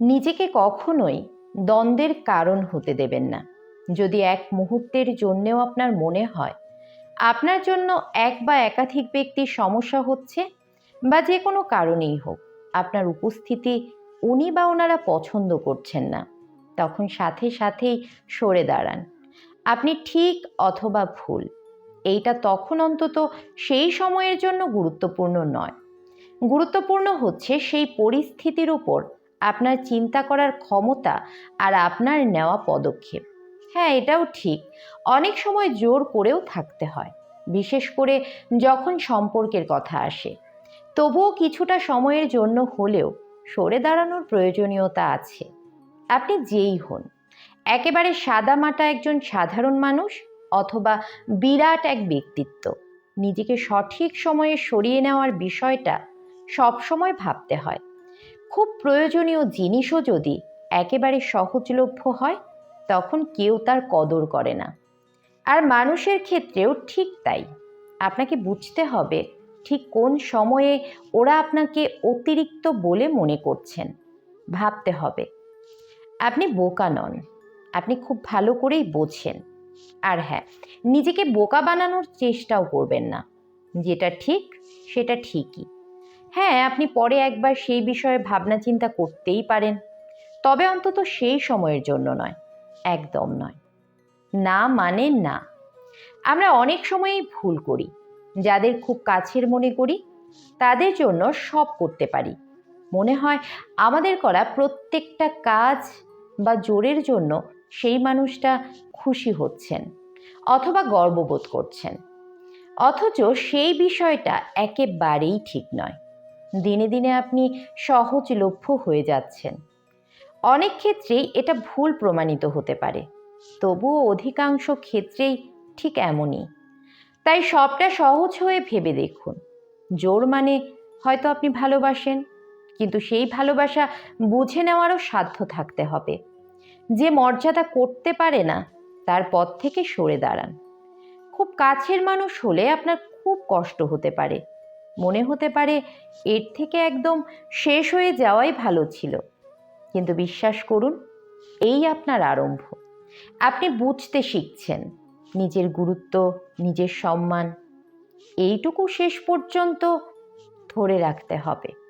নিজেকে কখনোই দ্বন্দ্বের কারণ হতে দেবেন না। যদি এক মুহূর্তের জন্যেও আপনার মনে হয়, আপনার জন্য এক বা একাধিক ব্যক্তির সমস্যা হচ্ছে বা যে কোনো কারণেই হোক, আপনার উপস্থিতি উনি বা ওনারা পছন্দ করছেন না, তখন সাথে সাথেই সরে দাঁড়ান। আপনি ঠিক অথবা ভুল, এইটা তখন অন্তত সেই সময়ের জন্য গুরুত্বপূর্ণ নয়। গুরুত্বপূর্ণ হচ্ছে সেই পরিস্থিতির উপর আপনার চিন্তা করার ক্ষমতা আর আপনার নেওয়া পদক্ষেপ। হ্যাঁ এটাও ঠিক। অনেক সময় জোর করেও থাকতে হয়, বিশেষ করে যখন সম্পর্কের কথা আসে। তবুও কিছুটা সময়ের জন্য হলেও সরে দাঁড়ানোর প্রয়োজনীয়তা আছে। আপনি যেই হন, একেবারে সাদামাটা একজন সাধারণ মানুষ অথবা বিরাট এক ব্যক্তিত্ব, নিজেকে সঠিক সময়ে সরিয়ে নেওয়ার বিষয়টা সবসময় ভাবতে হয়। খুব প্রয়োজনীয় জিনিসও যদি একেবারে সহজলভ্য হয়, তখন কেউ তার কদর করে না। আর মানুষের ক্ষেত্রেও ঠিক তাই। আপনাকে বুঝতে হবে ঠিক কোন সময়ে ওরা আপনাকে অতিরিক্ত বলে মনে করছেন। ভাবতে হবে। আপনি বোকা নন। আপনি খুব ভালো করেই বোঝেন। আর হ্যাঁ নিজেকে বোকা বানানোর চেষ্টাও করবেন না। যেটা ঠিক, সেটা ঠিকই। হ্যাঁ আপনি পরে একবার সেই বিষয়ে ভাবনা চিন্তা করতেই পারেন। তবে অন্তত সেই সময়ের জন্য নয়, একদম নয়। না মানে না। আমরা অনেক সময়ই ভুল করি, যাদের খুব কাছের মনে করি, তাদের জন্য সব করতে পারি। মনে হয় আমাদের করা প্রত্যেকটা কাজ বা জোরের জন্য সেই মানুষটা খুশি হচ্ছেন অথবা গর্ববোধ করছেন। অথচ সেই বিষয়টা একেবারেই ঠিক নয়। দিনে দিনে আপনি সহজলভ্য হয়ে যাচ্ছেন। অনেক ক্ষেত্রেই এটা ভুল প্রমাণিত হতে পারে। তবুও অধিকাংশ ক্ষেত্রেই ঠিক এমনই। তাই সবটা সহজ হয়ে ভেবে দেখুন। জোর মানে হয়তো আপনি ভালোবাসেন, কিন্তু সেই ভালোবাসা বুঝে নেওয়ারও সাধ্য থাকতে হবে। যে মর্যাদা করতে পারে না, তার পথ থেকে সরে দাঁড়ান। খুব কাছের মানুষ হলে আপনার খুব কষ্ট হতে পারে। মনে হতে পারে এর থেকে একদম শেষ হয়ে যাওয়াই ভালো ছিল। কিন্তু বিশ্বাস করুন, এই আপনার আরম্ভ। আপনি বুঝতে শিখছেন নিজের গুরুত্ব, নিজের সম্মান, এইটুকু শেষ পর্যন্ত ধরে রাখতে হবে।